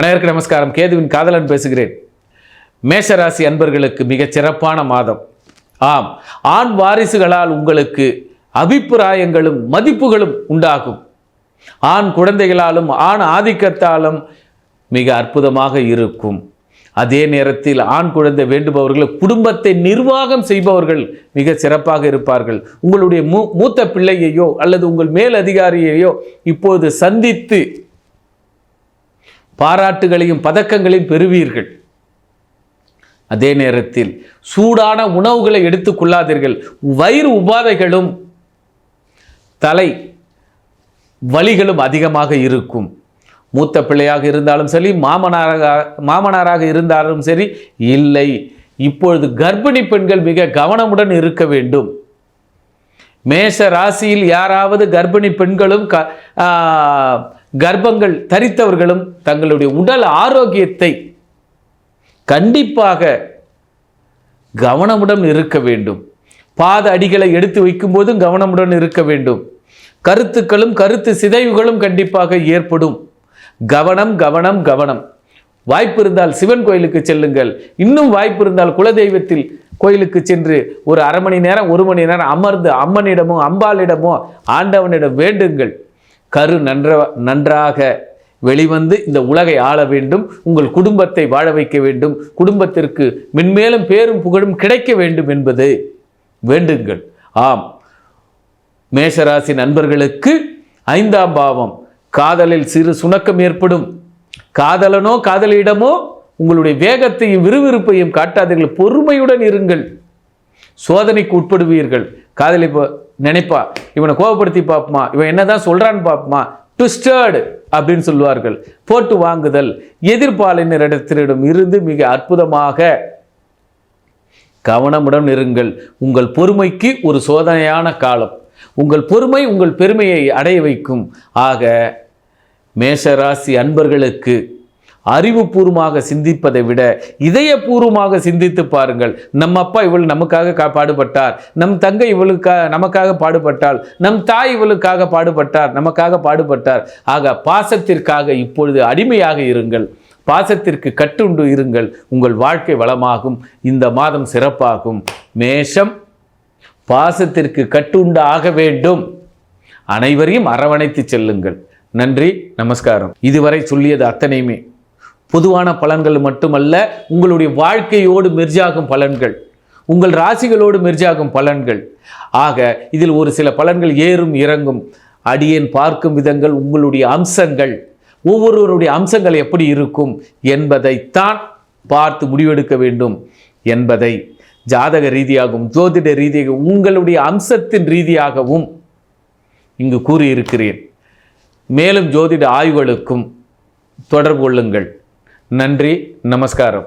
அனைவருக்கு நமஸ்காரம். கேதுவின் காதலன் பேசுகிறேன். மேஷராசி அன்பர்களுக்கு மிகச் சிறப்பான மாதம். ஆம் ஆண் வாரிசுகளால் உங்களுக்கு அபிப்பிராயங்களும் மதிப்புகளும் உண்டாகும். ஆண் குழந்தைகளாலும் ஆண் ஆதிக்கத்தாலும் மிக அற்புதமாக இருக்கும். அதே நேரத்தில் ஆண் குழந்தை வேண்டுபவர்கள் குடும்பத்தை நிர்வாகம் செய்பவர்கள் மிக சிறப்பாக இருப்பார்கள். உங்களுடைய மூ மூத்த பிள்ளையையோ அல்லது உங்கள் மேல் அதிகாரியையோ இப்போது சந்தித்து பாராட்டுகளையும் பதக்கங்களையும் பெறுவீர்கள். அதே நேரத்தில் சூடான உணவுகளை எடுத்துக்கொள்ளாதீர்கள். வயிறு உபாதைகளும் தலை வலிகளும் அதிகமாக இருக்கும். மூத்த பிள்ளையாக இருந்தாலும் சரி மாமனாராக மாமனாராக இருந்தாலும் சரி இல்லை. இப்பொழுது கர்ப்பிணி பெண்கள் மிக கவனமுடன் இருக்க வேண்டும். மேஷ ராசியில் யாராவது கர்ப்பிணி பெண்களும் க கர்ப்பங்கள் தரித்தவர்களும் தங்களுடைய உடல் ஆரோக்கியத்தை கண்டிப்பாக கவனமுடன் இருக்க வேண்டும். பாத அடிகளை எடுத்து வைக்கும்போதும் கவனமுடன் இருக்க வேண்டும். கருத்துக்களும் கருத்து சிதைவுகளும் கண்டிப்பாக ஏற்படும். கவனம் கவனம் கவனம். வாய்ப்பு இருந்தால் சிவன் கோயிலுக்கு செல்லுங்கள். இன்னும் வாய்ப்பு இருந்தால் குலதெய்வத்தில் கோயிலுக்கு சென்று ஒரு அரை மணி நேரம் ஒரு மணி நேரம் அமர்ந்து அம்மனிடமோ அம்பாளிடமோ ஆண்டவனிடம் வேண்டுங்கள். கரு நன்ற நன்றாக வெளிவந்து இந்த உலகை ஆள வேண்டும். உங்கள் குடும்பத்தை வாழ வைக்க வேண்டும். குடும்பத்திற்கு மென்மேலும் பேரும் புகழும் கிடைக்க வேண்டும் என்பது வேண்டுங்கள். ஆம். மேஷராசி நண்பர்களுக்கு ஐந்தாம் பாவம். காதலில் சிறு சுணக்கம் ஏற்படும். காதலனோ காதலியிடமோ உங்களுடைய வேகத்தையும் விறுவிறுப்பையும் காட்டாதீர்கள். பொறுமையுடன் இருங்கள். சோதனைக்கு உட்படுவீர்கள். காதலி நினைப்பா இவனை கோபப்படுத்தி பார்ப்போமா இவன் என்னதான் சொல்கிறான்னு பார்ப்போமா ட்விஸ்டர்டு அப்படின்னு சொல்லுவார்கள். போட்டு வாங்குதல் எதிர்பாலினரிடத்தினிடம் இருந்து மிக அற்புதமாக கவனமுடன் இருங்கள். உங்கள் பொறுமைக்கு ஒரு சோதனையான காலம். உங்கள் பொறுமை உங்கள் பெருமையை அடைய வைக்கும். ஆக மேஷராசி அன்பர்களுக்கு அறிவுபூர்வமாக சிந்திப்பதை விட இதயபூர்வமாக சிந்தித்து பாருங்கள். நம்ம அப்பா இவள் நமக்காக கா பாடுபட்டார். நம் தங்கை இவளுக்காக நமக்காக பாடுபட்டாள். நம் தாய் இவளுக்காக பாடுபட்டார். நமக்காக பாடுபட்டார். ஆக பாசத்திற்காக இப்பொழுது அடிமையாக இருங்கள். பாசத்திற்கு கட்டுண்டு இருங்கள். உங்கள் வாழ்க்கை வளமாகும். இந்த மாதம் சிறப்பாகும். மேஷம் பாசத்திற்கு கட்டுண்டு ஆக வேண்டும். அனைவரையும் அரவணைத்து செல்லுங்கள். நன்றி நமஸ்காரம். இதுவரை சொல்லியது அத்தனையுமே. பொதுவான பலன்கள் மட்டுமல்ல உங்களுடைய வாழ்க்கையோடு மெர்ஜாகும் பலன்கள் உங்கள் ராசிகளோடு மெர்ஜாகும் பலன்கள். ஆக இதில் ஒரு சில பலன்கள் ஏறும் இறங்கும். அடியேன் பார்க்கும் விதங்கள் உங்களுடைய அம்சங்கள். ஒவ்வொருவருடைய அம்சங்கள் எப்படி இருக்கும் என்பதைத்தான் பார்த்து முடிவெடுக்க வேண்டும் என்பதை. ஜாதக ரீதியாகவும் ஜோதிட ரீதியாகவும் உங்களுடைய அம்சத்தின் ரீதியாகவும் இங்கு கூறியிருக்கிறேன். மேலும் ஜோதிட ஆய்வுகளுக்கும் தொடர்பு கொள்ளுங்கள். நன்றி நமஸ்காரம்.